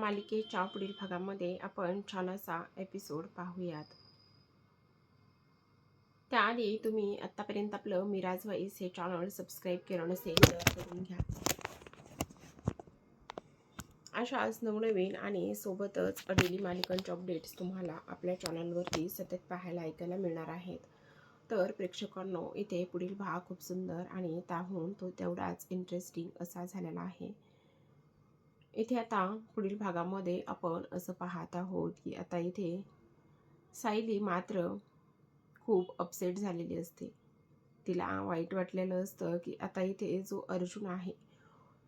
मालिकेच्या पुढील भागामध्ये आपण छान असा एपिसोड पाहूयात. त्याआधी तुम्ही आत्तापर्यंत आपलं मिराज वाईस हे चॅनल सबस्क्राईब केलं नसेल तर करून घ्या. अशाच नवनवीन आणि सोबतच डेली मालिकांच्या अपडेट्स तुम्हाला आपल्या चॅनलवरती सतत पाहायला ऐकायला मिळणार आहेत. तर प्रेक्षकांनो इथे पुढील भाग खूप सुंदर आणि त्याहून तो तेवढाच इंटरेस्टिंग असा झालेला आहे. इथे आता पुढील भागामध्ये आपण असं पाहत आहोत की आता इथे सायली मात्र खूप अपसेट झालेली असते. तिला वाईट वाटलेलं असतं की आता इथे जो अर्जुन आहे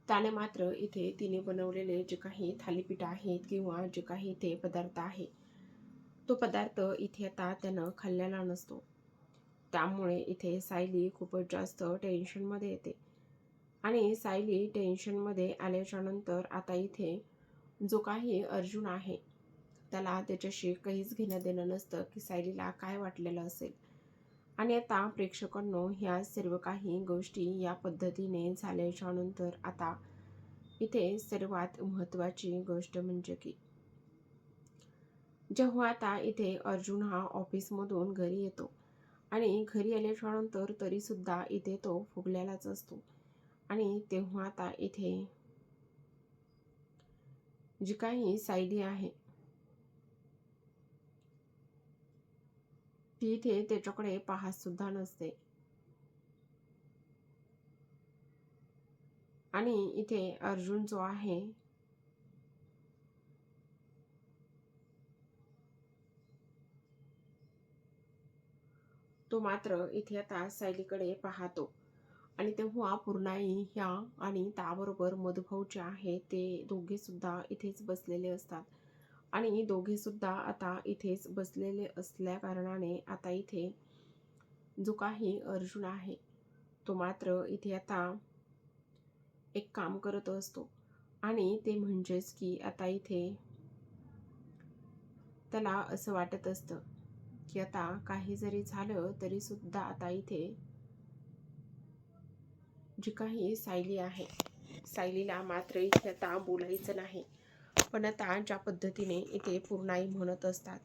त्याने मात्र इथे तिने बनवलेले जे काही थालीपीठ आहेत किंवा जे काही इथे पदार्थ आहे तो पदार्थ इथे आता त्यानं खाल्लेला नसतो. त्यामुळे इथे सायली खूपच जास्त टेन्शनमध्ये येते. आणि सायली टेन्शनमध्ये आल्याच्यानंतर आता इथे जो काही अर्जुन आहे त्याला त्याच्याशी काहीच घेणं देणं नसतं की सायलीला काय वाटलेलं असेल. आणि आता प्रेक्षकांनो ह्या सर्व काही गोष्टी या पद्धतीने झाल्याच्यानंतर आता इथे सर्वात महत्त्वाची गोष्ट म्हणजे की जेव्हा आता इथे अर्जुन हा ऑफिसमधून घरी येतो आणि घरी आल्याच्यानंतर तरीसुद्धा इथे तो फुगलेलाच असतो. आणि तेव्हा आता इथे जी काही सायली आहे ती इथे त्याच्याकडे पाहत सुद्धा नसते. आणि इथे अर्जुन जो आहे तो मात्र इथे आता सायलीकडे पाहतो. आणि तेव्हा पूर्णाई ह्या आणि त्याबरोबर मधुभाऊ जे आहे ते दोघे सुद्धा इथेच बसलेले असतात. आणि दोघे सुद्धा आता इथेच बसलेले असल्या कारणाने आता इथे जो काही अर्जुन आहे तो मात्र इथे आता एक काम करत असतो. आणि ते म्हणजेच की आता इथे त्याला असं वाटत असतं की आता काही जरी झालं तरी सुद्धा आता इथे जी काही सायली आहे सायलीला मात्र इथे आता बोलायचं नाही. पण आता ज्या पद्धतीने इथे पूर्णाई म्हणत असतात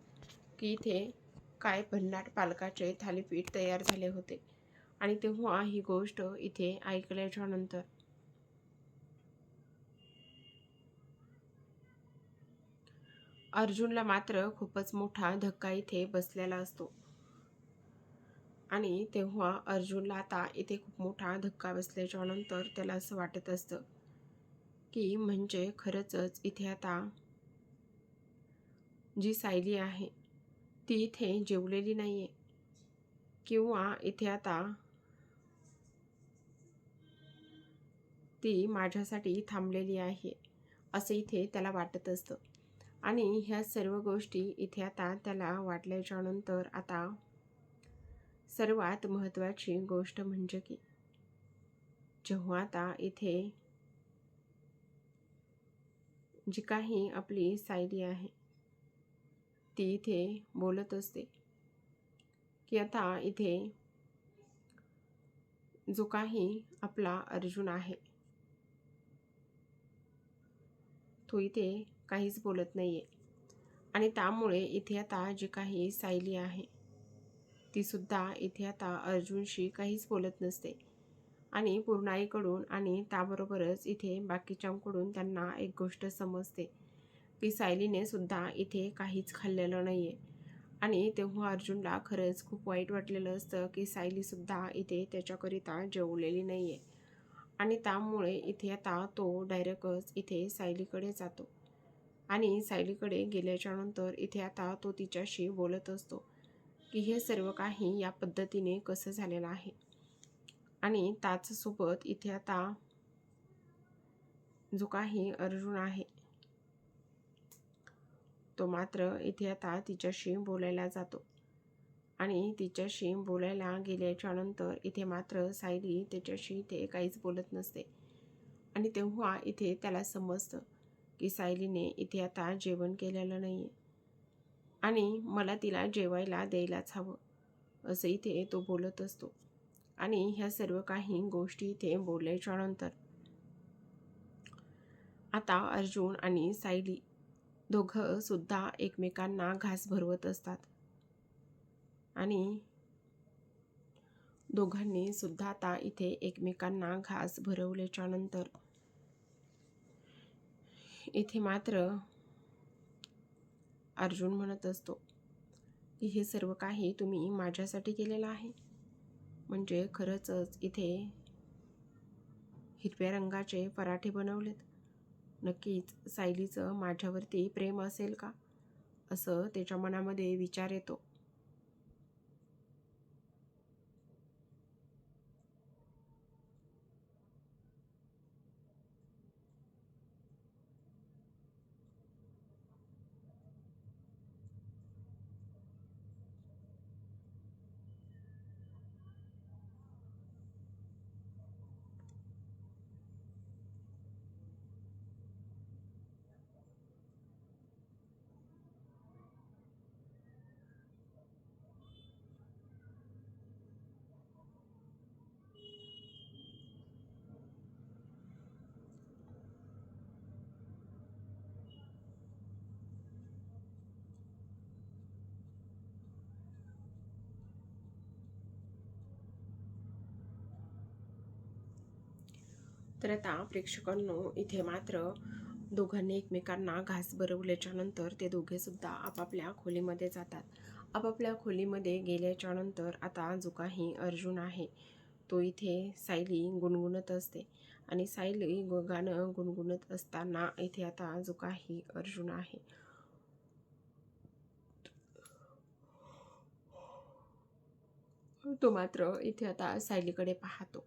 की इथे काय भन्नाट पालकाचे थालीपीठ तयार झाले होते आणि तेव्हा ही गोष्ट इथे ऐकल्याच्या नंतर अर्जुनला मात्र खूपच मोठा धक्का इथे बसलेला असतो. आणि तेव्हा अर्जुनला आता इथे खूप मोठा धक्का बसल्याच्या नंतर त्याला असं वाटत असतं की म्हणजे खरंच इथे आता जी सायली आहे ती इथे जेवलेली नाही आहे किंवा इथे आता ती माझ्यासाठी थांबलेली आहे असं इथे त्याला वाटत असतं. आणि ह्या सर्व गोष्टी इथे आता त्याला वाटल्याच्या नंतर आता सर्वात महत्त्वाची गोष्ट म्हणजे की जेव्हा आता इथे जी काही आपली सायली आहे ती इथे बोलत असते की आता इथे जो काही आपला अर्जुन आहे तो इथे काहीच बोलत नाही आहे आणि त्यामुळे इथे आता जी काही सायली आहे तीसुद्धा इथे आता अर्जुनशी काहीच बोलत नसते. आणि पूर्णाईकडून आणि त्याबरोबरच इथे बाकीच्यांकडून त्यांना एक गोष्ट समजते. की सायलीने सुद्धा इथे काहीच खाल्लेलं नाही आहे आणि तेव्हा अर्जुनला खरंच खूप वाईट वाटलेलं असतं की सायलीसुद्धा इथे त्याच्याकरिता जेवलेली नाही आहे आणि त्यामुळे इथे आता तो डायरेक्टच इथे सायलीकडे जातो. आणि सायलीकडे गेल्याच्यानंतर इथे आता तो तिच्याशी बोलत असतो. की हे सर्व काही या पद्धतीने कसं झालेलं आहे. आणि त्याचसोबत इथे आता जो काही अर्जुन आहे तो मात्र इथे आता तिच्याशी बोलायला जातो. आणि तिच्याशी बोलायला गेल्याच्यानंतर इथे मात्र सायली त्याच्याशी ते काहीच बोलत नसते. आणि तेव्हा इथे त्याला समजतं की सायलीने इथे आता जेवण केलेलं नाही आहे आणि मला तिला जेवायला द्यायलाच हवं असं इथे तो बोलत असतो. आणि ह्या सर्व काही गोष्टी इथे बोलल्याच्या नंतर आता अर्जुन आणि सायली दोघं सुद्धा एकमेकांना घास भरवत असतात. आणि दोघांनी सुद्धा आता इथे एकमेकांना घास भरवल्याच्या नंतर इथे मात्र अर्जुन म्हणत असतो की हे सर्व काही तुम्ही माझ्यासाठी केलेलं आहे. म्हणजे खरंचच इथे हिरव्या रंगाचे पराठे बनवलेत. नक्कीच सायलीचं माझ्यावरती प्रेम असेल का? असं त्याच्या मनामध्ये विचार येतो. तर आता प्रेक्षकांनो इथे मात्र दोघांनी एकमेकांना घास भरवल्याच्या नंतर ते दोघेसुद्धा आपापल्या खोलीमध्ये जातात. आपापल्या खोलीमध्ये गेल्याच्यानंतर आता जो काही अर्जुन आहे तो इथे सायली गुणगुणत असते. आणि सायली गाणं गुणगुणत असताना इथे आता जो काही अर्जुन आहे तो मात्र इथे आता सायलीकडे पाहतो.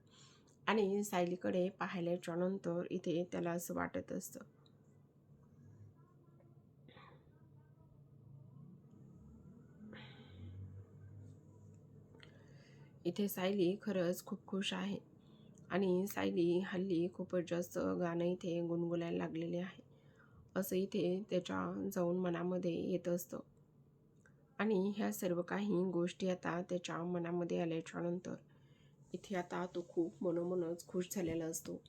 आणि सायलीकडे पाहिल्याच्या नंतर इथे त्याला असं वाटत असतं. इथे सायली खरंच खूप खुश आहे आणि सायली हल्ली खूपच जास्त गाणं इथे गुणगुणायला लागलेले आहे. असं इथे त्याच्या जाऊन मनामध्ये येत असतं. आणि ह्या सर्व काही गोष्टी आता त्याच्या मनामध्ये आल्याच्यानंतर इथे आता तो खूप मनोमनच खुश झालेला असतो.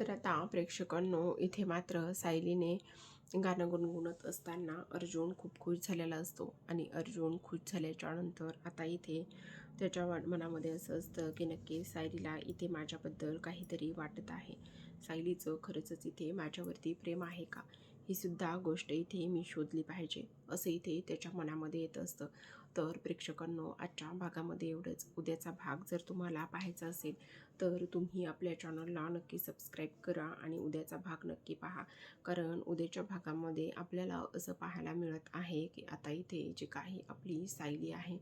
तर आता प्रेक्षकांनो इथे मात्र सायलीने गाणं गुणगुणत असताना अर्जुन खूप खुश झालेला असतो आणि अर्जुन खुश झाल्याच्यानंतर आता इथे त्याच्या मनामध्ये असं असतं की नक्की सायलीला इथे माझ्याबद्दल काहीतरी वाटत आहे. सायलीचं खरंच इथे माझ्यावरती प्रेम आहे का? ही सुद्धा गोष्ट इथे मी शोधली पाहिजे. असं इथे त्याच्या मनामध्ये येत असतं. तर प्रेक्षकांनो आजच्या भागामध्ये एवढंच. उद्याचा भाग जर तुम्हाला पाहायचा असेल तर तुम्ही आपल्या चॅनलला नक्की सबस्क्राईब करा आणि उद्याचा भाग नक्की पहा. कारण उद्याच्या भागामध्ये आपल्याला असं पाहायला मिळत आहे की आता इथे जी काही आपली सायली आहे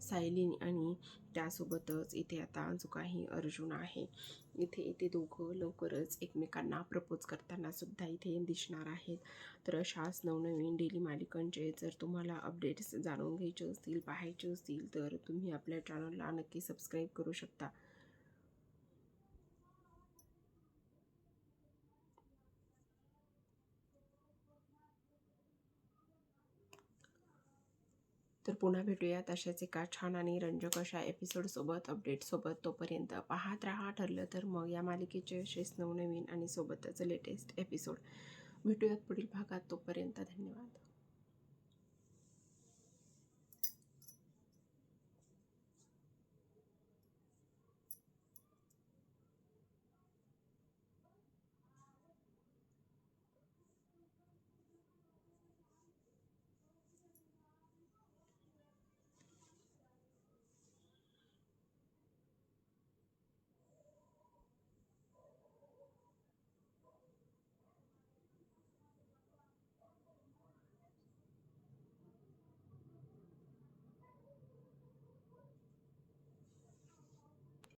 सायली आणि त्यासोबतच इथे आता जो काही अर्जुन आहे. इथे इथे दोघं लवकरच एकमेकांना प्रपोज करताना सुद्धा इथे दिसणार आहेत. तर अशाच नवनवीन डेली मालिकांचे म्हणजे जर तुम्हाला अपडेट्स जाणून घ्यायचे असतील पाहायचे असतील तर तुम्ही आपल्या चॅनलला नक्की सबस्क्राईब करू शकता. तर पुन्हा भेटूयात अशाच एका छान आणि रंजक अशा एपिसोडसोबत अपडेटसोबत तोपर्यंत पाहत राहा ठरलं तर मग या मालिकेचे असेच नवनवीन आणि सोबतच लेटेस्ट एपिसोड भेटूयात पुढील भागात. तो